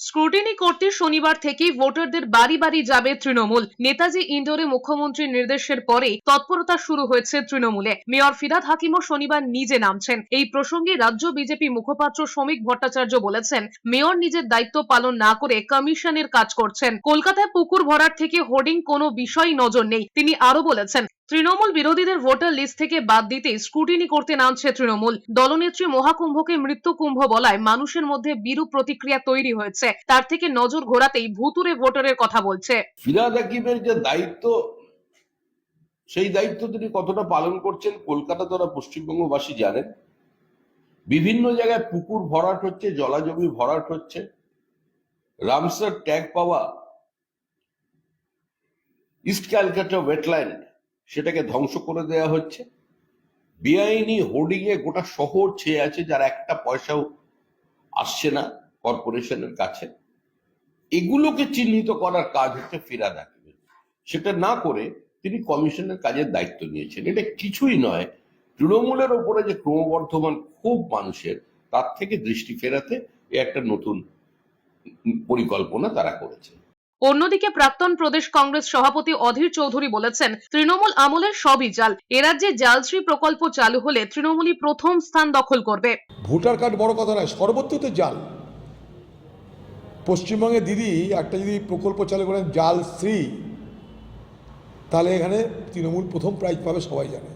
Scrutiny করতে শনিবার থেকেই ভোটারদের বাড়ি বাড়ি যাবে তৃণমূল। নেতাজি ইন্ডোরে মুখ্যমন্ত্রীর নির্দেশের পরেই তৎপরতা শুরু হয়েছে তৃণমূলে। মেয়র ফিরাদ হাকিমও শনিবার নিজে নামছেন। এই প্রসঙ্গে রাজ্য বিজেপি মুখপাত্র শ্রমিক ভট্টাচার্য বলেছেন, মেয়র নিজের দায়িত্ব পালন না করে কমিশনের কাজ করছেন। কলকাতায় পুকুর ভরাট থেকে হোর্ডিং কোনো বিষয় নজর নেই। তিনি আরও বলেছেন তৃণমূল বিরোধীদের ভোটার লিস্ট থেকে বাদ দিতে স্ক্রুটিনি করতে নামছে তৃণমূল। দলনেত্রী মহাকুম্ভকে মৃত্যু কুম্ভ বলায় মানুষের মধ্যে বিরূপ প্রতিক্রিয়া তৈরি হয়েছে। তার থেকে নজর ঘোরাতেই ভুতুরে ভোটারের কথা বলছে। যে দায়িত্ব, সেই দায়িত্ব তিনি কতটা পালন করছেন কলকাতা তথা পশ্চিমবঙ্গবাসী জানেন। বিভিন্ন জায়গায় পুকুর ভরাট হচ্ছে, জলাজমি ভরাট হচ্ছে। রামসার ট্যাগ পাওয়া ইস্ট ক্যালকাটা ওয়েটল্যান্ড সেটাকে ধ্বংস করে দেওয়া হচ্ছে। বেআইনি হোর্ডিং এ গোটা শহর ছেয়ে আছে, যার একটা পয়সাও আসছে না কর্পোরেশনের কাছে। এগুলোকে চিহ্নিত করার কাজ হচ্ছে ফিরাদ হাকিমের সেটা না করে তিনি কমিশনের কাজের দায়িত্ব নিয়েছেন। এটা কিছুই নয়, তৃণমূলের ওপরে যে ক্রমবর্ধমান খুব মানুষের, তার থেকে দৃষ্টি ফেরাতে এ একটা নতুন পরিকল্পনা তারা করেছে। অন্যদিকে প্রাক্তন প্রদেশ কংগ্রেস সভাপতি অধীর চৌধুরী বলেছেন, তৃণমূল আমলের সবই জাল। এরাজ্যে জালশ্রী প্রকল্প চালু হলে তৃণমূলই প্রথম স্থান দখল করবে। ভোটার কার্ড বড় কথা নয় সর্বত্র তো জাল। পশ্চিমবঙ্গে দিদি একটা যদি প্রকল্প চালু করেন জাল শ্রী তাহলে এখানে তৃণমূল প্রথম প্রাইজ পাবে, সবাই জানে।